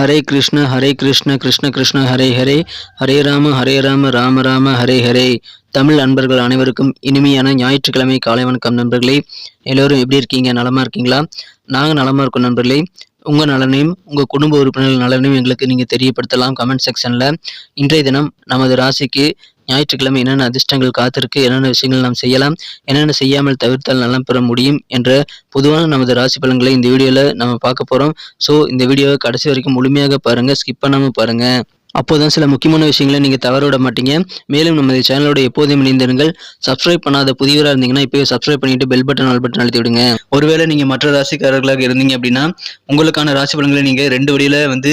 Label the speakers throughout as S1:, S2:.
S1: ஹரே கிருஷ்ண ஹரே கிருஷ்ண கிருஷ்ண கிருஷ்ண ஹரே ஹரே. ஹரே ராம ஹரே ராம ராம ராம ஹரே ஹரே. தமிழ் அன்பர்கள் அனைவருக்கும் இனிமையான ஞாயிற்றுக்கிழமை காலை வணக்கம் நண்பர்களே. எல்லோரும் எப்படி இருக்கீங்க? நலமா இருக்கீங்களா? நாங்கள் நலமா இருக்கோம் நண்பர்களே. உங்கள் நலனையும் உங்கள் குடும்ப உறுப்பினர்கள் நலனையும் எங்களுக்கு நீங்கள் தெரியப்படுத்தலாம் கமெண்ட் செக்ஷனில். இன்றைய தினம் நமது ராசிக்கு ஞாயிற்றுக்கிழமை என்னென்ன அதிர்ஷ்டங்கள் காத்திருக்கு என்னென்ன விஷயங்கள் நாம் செய்யலாம் என்னென்ன செய்யாமல் தவிர்த்தால் நலம் பெற முடியும் என்ற பொதுவான நமது ராசி பலன்களை இந்த வீடியோவில் நம்ம பார்க்க போகிறோம் ஸோ இந்த வீடியோவை கடைசி வரைக்கும் முழுமையாக பாருங்கள் ஸ்கிப் பண்ணாமல் பாருங்கள் அப்போதான் சில முக்கியமான விஷயங்களை நீங்கள் தவற விட மாட்டீங்க. மேலும் நமது சேனலோட எப்போதும் இணைந்திருங்கள். சப்ஸ்கிரைப் பண்ணாத புதியவராக இருந்தீங்கன்னா இப்போயே சப்ஸ்கிரைப் பண்ணிட்டு பெல் பட்டன் ஆல் பட்டன் அழுத்தி விடுங்க. ஒருவேளை நீங்கள் மற்ற ராசிக்காரர்களாக இருந்தீங்க அப்படின்னா உங்களுக்கான ராசி பலன்களை நீங்கள் ரெண்டு வழியில் வந்து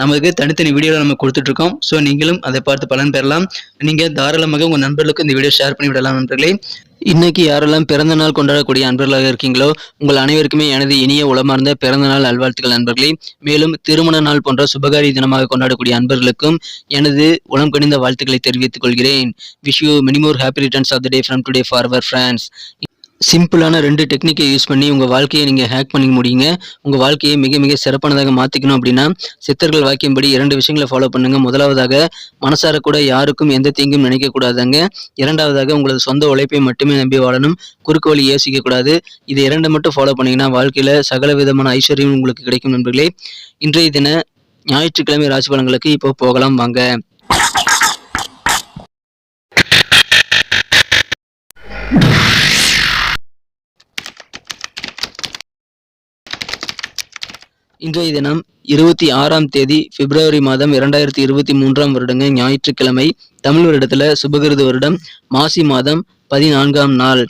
S1: நமக்கு தனித்தனி வீடியோவில் நம்ம கொடுத்துட்ருக்கோம். ஸோ நீங்களும் அதை பார்த்து பலன் பெறலாம். நீங்கள் தாராளமாக உங்கள் நண்பர்களுக்கு இந்த வீடியோ ஷேர் பண்ணி விடலாம் நண்பர்களே. இன்னைக்கு யாரெல்லாம் பிறந்த நாள் கொண்டாடக்கூடிய அன்பர்களாக இருக்கீங்களோ உங்கள் அனைவருக்குமே எனது இனிய உளமார்ந்த பிறந்த நாள் நல்வாழ்த்துக்கள் நண்பர்களே. மேலும் திருமண நாள் போன்ற சுபகாரி தினமாக கொண்டாடக்கூடிய அன்பர்களுக்கும் எனது உளம் கணிந்த வாழ்த்துக்களை தெரிவித்துக் கொள்கிறேன். Wish you many more happy returns of the day from today for our friends சிம்பிளான ரெண்டு டெக்னிக்கை யூஸ் பண்ணி உங்கள் வாழ்க்கையை நீங்கள் ஹேக் பண்ணிக்க முடியுங்க. உங்கள் வாழ்க்கையை மிக மிக சிறப்பானதாக மாற்றிக்கணும் அப்படின்னா சித்தர்கள் வாக்கியம்படி இரண்டு விஷயங்களை ஃபாலோ பண்ணுங்க. முதலாவதாக மனசார கூட யாருக்கும் எந்த தீங்கும் நினைக்கக்கூடாதாங்க இரண்டாவதாக உங்களது சொந்த உழைப்பை மட்டுமே நம்பி வாழணும். குறுக்கு வழி யோசிக்கக்கூடாது இது இரண்டு மட்டும் ஃபாலோ பண்ணிங்கன்னா வாழ்க்கையில் சகல விதமான ஐஸ்வர்யம் உங்களுக்கு கிடைக்கும் நண்பர்களே. இன்றைய தின ஞாயிற்றுக்கிழமை ராசி பலன்களுக்கு இப்போ போகலாம். வாங்க. இன்றைய தினம் இருபத்தி ஆறாம் தேதி பிப்ரவரி மாதம் இரண்டாயிரத்தி இருபத்தி மூன்றாம் வருடங்க ஞாயிற்றுக்கிழமை தமிழ் வருடத்துல சுபகிருது வருடம் மாசி மாதம் பதினான்காம் நாள்.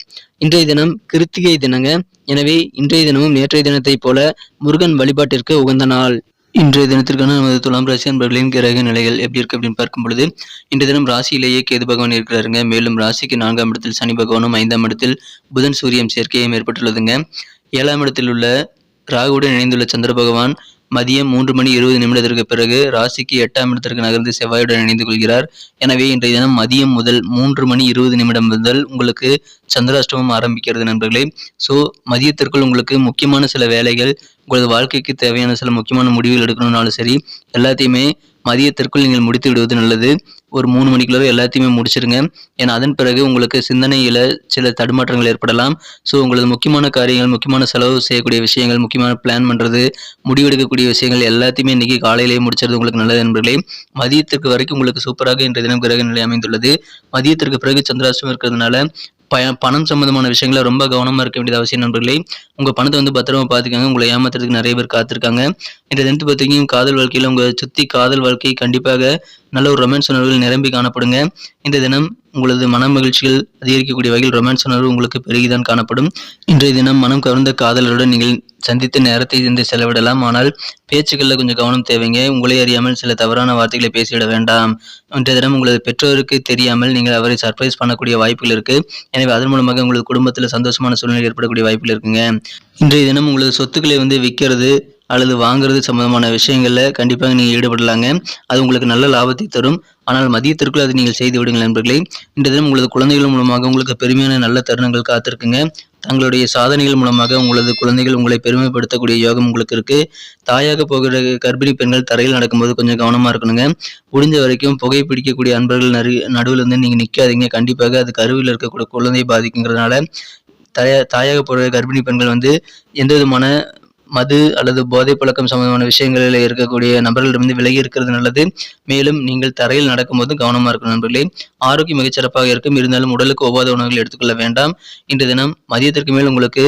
S1: இன்றைய தினம் கிருத்திகை தினங்க. எனவே இன்றைய தினமும் நேற்றைய தினத்தை போல முருகன் வழிபாட்டிற்கு உகந்த நாள். இன்றைய தினத்திற்கான நமது துலாம் ராசி அன்பர்களின் கிரக நிலைகள் எப்படி இருக்கு அப்படின்னு பார்க்கும் பொழுது இன்றைய தினம் ராசியிலேயே கேது பகவான் இருக்கிறாருங்க. மேலும் ராசிக்கு நான்காம் இடத்தில் சனி பகவானும் ஐந்தாம் இடத்தில் புதன் சூரியன் சேர்க்கையும் ஏற்பட்டுள்ளதுங்க. ஏழாம் இடத்தில் உள்ள ராகுவுடன் இணைந்துள்ள சந்திர பகவான் மதியம் மூன்று மணி இருபது நிமிடத்திற்கு பிறகு ராசிக்கு எட்டாம் இடத்திற்கு நகர்ந்து செவ்வாயுடன் இணைந்து கொள்கிறார். எனவே இன்றைய தினம் மதியம் முதல் மூன்று மணி இருபது நிமிடம் முதல் உங்களுக்கு சந்திராஷ்டமம் ஆரம்பிக்கிறது நண்பர்களே. ஸோ மதியத்திற்குள் உங்களுக்கு முக்கியமான சில வேலைகள் உங்களது வாழ்க்கைக்கு தேவையான சில முக்கியமான முடிவுகள் எடுக்கணும்னாலும் சரி எல்லாத்தையுமே மதியத்திற்குள் நீங்கள் முடித்து விடுவது நல்லது. ஒரு மூணு மணிக்குள்ளவே எல்லாத்தையுமே முடிச்சிருங்க. ஏன்னா அதன் பிறகு உங்களுக்கு சிந்தனையில் சில தடுமாற்றங்கள் ஏற்படலாம். ஸோ உங்களது முக்கியமான காரியங்கள் முக்கியமான செலவு செய்யக்கூடிய விஷயங்கள் முக்கியமான பிளான் பண்ணுறது முடிவெடுக்கக்கூடிய விஷயங்கள் எல்லாத்தையுமே இன்றைக்கி காலையிலேயே முடிச்சிருது உங்களுக்கு நல்லது நண்பர்களே. மதியத்திற்கு வரைக்கும் உங்களுக்கு சூப்பராக இன்றைய தினம் கிரக நிலை அமைந்துள்ளது. மதியத்திற்கு பிறகு சந்திராஷ்டம் இருக்கிறதுனால ப பணம் சம்மந்தமான விஷயங்களை ரொம்ப கவனமாக இருக்க வேண்டியது அவசியம் நண்பர்களே. உங்கள் பணத்தை வந்து பத்திரமா பார்த்துக்கோங்க. உங்களை ஏமாத்துறதுக்கு நிறைய பேர் காத்திருக்காங்க. இந்த தினத்தை பார்த்தீங்கன்னா காதல் வாழ்க்கையில் உங்கள் சுற்றி காதல் வாழ்க்கை கண்டிப்பாக நல்ல ஒரு ரொமான்ஸ் உணர்வுகள் நிரம்பி காணப்படுங்க. இந்த தினம் உங்களது மன மகிழ்ச்சிகள் அதிகரிக்கக்கூடிய வகையில் ரொமான்ஸ் உணர்வு உங்களுக்கு பெருகிதான் காணப்படும். இன்றைய தினம் மனம் கவர்ந்த காதலருடன் நீங்கள் சந்தித்த நேரத்தை இருந்து செலவிடலாம். ஆனால் பேச்சுக்களில் கொஞ்சம் கவனம் தேவைங்க. உங்களை அறியாமல் சில தவறான வார்த்தைகளை பேசிவிட வேண்டாம். இன்றைய தினம் உங்களது பெற்றோருக்கு தெரியாமல் நீங்கள் அவரை சர்ப்ரைஸ் பண்ணக்கூடிய வாய்ப்புகள் இருக்கு. எனவே அதன் மூலமாக உங்களது குடும்பத்தில் சந்தோஷமான சூழ்நிலை ஏற்படக்கூடிய வாய்ப்புகள் இருக்குங்க. இன்றைய தினம் உங்களது சொத்துக்களை வந்து விற்கிறது அல்லது வாங்குறது சம்பந்தமான விஷயங்களில் கண்டிப்பாக நீங்கள் ஈடுபடலாங்க. அது உங்களுக்கு நல்ல லாபத்தை தரும். ஆனால் மதியத்திற்குள் அதை நீங்கள் செய்து விடுங்கள் நண்பர்களே. இன்றைய தினம் உங்களது குழந்தைகள் மூலமாக உங்களுக்கு பெருமையான நல்ல தருணங்கள் காத்திருக்குங்க. தங்களுடைய சாதனைகள் மூலமாக உங்களது குழந்தைகள் உங்களை பெருமைப்படுத்தக்கூடிய யோகம் உங்களுக்கு இருக்கு. தாயாக போகிற கர்ப்பிணி பெண்கள் தரையில் நடக்கும்போது கொஞ்சம் கவனமா இருக்கணுங்க. முடிஞ்ச வரைக்கும் புகை பிடிக்கக்கூடிய அன்பர்கள் நறு நடுவில் இருந்து நீங்க நிக்காதீங்க. கண்டிப்பாக அது கருவில் இருக்கக்கூடிய குழந்தையை பாதிக்குங்கிறதுனால தாயா தாயாக போகிற கர்ப்பிணி பெண்கள் வந்து எந்த விதமான மது அல்லது போதைப் பழக்கம் சம்பந்தமான விஷயங்களில் இருக்கக்கூடிய நபர்களிடமிருந்து விலகி இருக்கிறது நல்லது. மேலும் நீங்கள் தரையில் நடக்கும்போது கவனமாக இருக்கணும் நண்பர்களே. ஆரோக்கியம் மிகச்சிறப்பாக இருக்கும். இருந்தாலும் உடலுக்கு ஒவ்வாத உணவுகள் எடுத்துக்கொள்ள வேண்டாம். இன்று தினம் மதியத்திற்கு மேல் உங்களுக்கு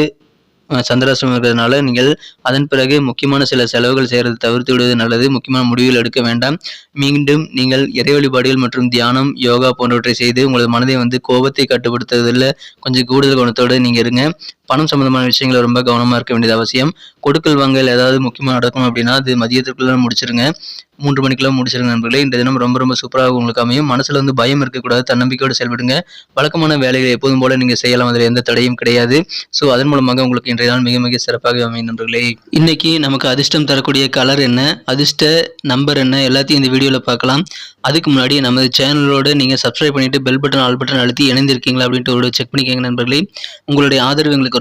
S1: சந்திராசிரமம் இருக்கிறதுனால நீங்கள் அதன் பிறகு முக்கியமான சில செலவுகள் செய்கிறது தவிர்த்து விடுவது நல்லது. முக்கியமான முடிவுகள் எடுக்க வேண்டாம். மீண்டும் நீங்கள் இறை வழிபாடுகள் மற்றும் தியானம் யோகா போன்றவற்றை செய்து உங்களது மனதை வந்து கோபத்தை கட்டுப்படுத்துவதில் கொஞ்சம் கூடுதல் குணத்தோடு நீங்கள் இருங்க. பணம் சம்பந்தமான விஷயங்களை ரொம்ப கவனமாக இருக்க வேண்டியது அவசியம். கொடுக்கல் வாங்கல் ஏதாவது முக்கியமாக நடக்கும் அப்படின்னா அது மதியத்திற்குள்ள முடிச்சிருங்க. மூன்று மணிக்கெல்லாம் முடிச்சிருங்க நண்பர்களே. இந்த தினம் ரொம்ப ரொம்ப சூப்பராக உங்களுக்கு அமையும். மனசில் வந்து பயம் இருக்கக்கூடாது. தன்னம்பிக்கையோடு செயல்படுங்க. வழக்கமான வேலைகளை எப்போதும் போல நீங்கள் செய்யலாம். அதில் எந்த தடையும் கிடையாது. ஸோ அதன் மூலமாக உங்களுக்கு இன்றைய நாள் மிக மிக சிறப்பாக அமையும் நண்பர்களே. இன்னைக்கு நமக்கு அதிர்ஷ்டம் தரக்கூடிய கலர் என்ன? அதிர்ஷ்ட நம்பர் என்ன? எல்லாத்தையும் இந்த வீடியோவில் பார்க்கலாம். அதுக்கு முன்னாடி நமது சேனலோட நீங்கள் சப்ஸ்கிரைப் பண்ணிட்டு பெல் பட்டன் ஆல் பட்டன் அழுத்தி இணைந்திருக்கீங்களா அப்படின்ட்டு ஒரு செக் பண்ணிக்கோங்க நண்பர்களே. உங்களுடைய ஆதரவு எங்களுக்கு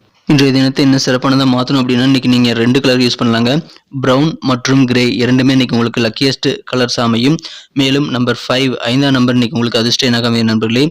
S1: இன்றைய தினத்தை என்ன சிறப்பானதாக மாற்றணும் அப்படின்னா இன்றைக்கி நீங்கள் ரெண்டு கலர் யூஸ் பண்ணலாங்க. ப்ரௌன் மற்றும் கிரே இரண்டுமே இன்றைக்கி உங்களுக்கு லக்கியஸ்ட் கலர்ஸ் அமையும். மேலும் நம்பர் ஃபைவ் ஐந்தாம் நம்பர் இன்றைக்கி உங்களுக்கு அதிர்ஷ்ட எண்ணாக அமையும் நண்பர்களே.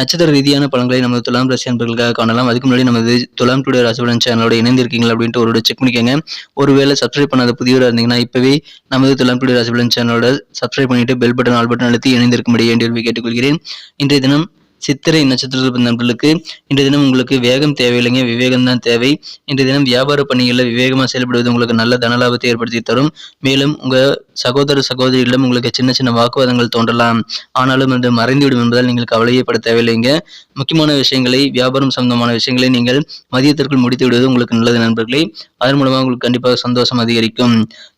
S1: நட்சத்திர ரீதியான பழங்களை நமது துலாம் ராசி நண்பர்களுக்காக காணலாம். அதுக்கு முன்னாடி நமது துலாம் டுடே ராசிபலன் சேனலோட இணைந்திருக்கீங்களா அப்படின்ட்டு ஒரு செக் பண்ணிக்கோங்க. ஒருவேளை சப்ஸ்கிரைப் பண்ணாத புதியவராக இருந்தீங்கன்னா இப்போவே நமது துலாம் டுடே ராசிபலன் சேனலோட சப்ஸ்கிரைப் பண்ணிட்டு பெல் பட்டன் ஆல் பட்டன் அழுத்தி இணைந்திருக்கும்படி வேண்டிய கேட்டுக்கொள்கிறேன். இன்றைய தினம் சித்திரை நட்சத்திரத்தில் நண்பர்களுக்கு இன்றைய தினம் உங்களுக்கு வேகம் தேவையில்லைங்க. விவேகம் தான் தேவை. இன்றைய தினம் வியாபார பணிகளில் விவேகமாக செயல்படுவது உங்களுக்கு நல்ல தனலாபத்தை ஏற்படுத்தி தரும். மேலும் உங்கள் சகோதர சகோதரிகளிடம் உங்களுக்கு சின்ன சின்ன வாக்குவாதங்கள் தோன்றலாம். ஆனாலும் அது மறைந்துவிடும் என்பதால் நீங்கள் கவலையப்பட தேவையில்லைங்க. முக்கியமான விஷயங்களை வியாபாரம் சம்பந்தமான விஷயங்களை நீங்கள் மதியத்திற்குள் முடித்து விடுவது உங்களுக்கு நல்லது நண்பர்களே. அதன் மூலமாக உங்களுக்கு கண்டிப்பாக சந்தோஷம் அதிகரிக்கும்.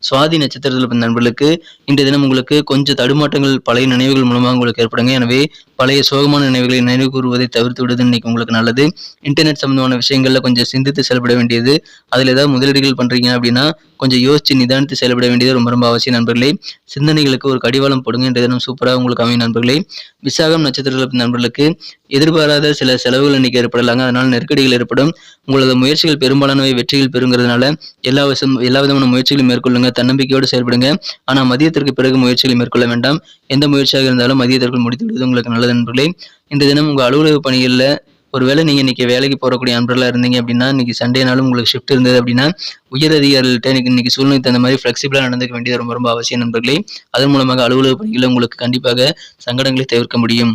S1: சுவாதி நட்சத்திரத்தில் பிறந்த நண்பர்களுக்கு இன்றைய தினம் உங்களுக்கு கொஞ்சம் தடுமாற்றங்கள் பழைய நினைவுகள் மூலமாக உங்களுக்கு ஏற்படுங்க. எனவே பழைய சோகமான நினைவுகளை நினைவு கூறுவதை தவிர்த்து விடுவது இன்னைக்கு உங்களுக்கு நல்லது. இன்டர்நெட் சம்பந்தமான விஷயங்கள்ல கொஞ்சம் சிந்தித்து செயல்பட வேண்டியது. அதில் ஏதாவது முதலீடுகள் பண்றீங்க அப்படின்னா கொஞ்சம் யோசிச்சு நிதானித்து செயல்பட வேண்டியது ரொம்ப ரொம்ப அவசியம் நண்பர்களே சிந்தனைகளுக்கு ஒரு கடிவாளம் போடுங்க என்ற தினம் சூப்பராக உங்களுக்கு அமையும் நண்பர்களே. விசாகம் நட்சத்திரத்தில் நண்பர்களுக்கு எதிர்பாராத சில செலவுகள் இன்னைக்கு ஏற்படலாங்க. அதனால் நெருக்கடிகள் ஏற்படும். உங்களது முயற்சிகள் பெரும்பாலானவை வெற்றிகள் பெறுங்கிறதுனால எல்லா விஷயம் எல்லா விதமான முயற்சிகளையும் மேற்கொள்ளுங்க. தன்னம்பிக்கையோடு செயல்படுங்க. ஆனால் மதியத்திற்கு பிறகு முயற்சிகளை மேற்கொள்ள வேண்டாம். எந்த முயற்சியாக இருந்தாலும் மதியத்திற்குள் முடித்து விடுவது உங்களுக்கு நல்லது நண்பர்களே. இன்றைய தினம் உங்கள் அலுவலக பணிகளில் ஒருவேளை நீங்கள் இன்னைக்கு வேலைக்கு போகக்கூடிய நண்பர்களாக இருந்தீங்க அப்படின்னா இன்னைக்கு சண்டே நாளும் உங்களுக்கு ஷிஃப்ட் இருந்தது அப்படின்னா உயர் அதிகாரிகள்ட்ட இன்னைக்கு இன்னைக்கு சூழ்நிலை தகுந்த மாதிரி ஃப்ளெக்சிபிளாக நடந்துக்க வேண்டியது ரொம்ப ரொம்ப அவசியம் நண்பர்களே. அதன் மூலமாக அலுவலக பணிகளில் உங்களுக்கு கண்டிப்பாக சங்கடங்களை தவிர்க்க முடியும்.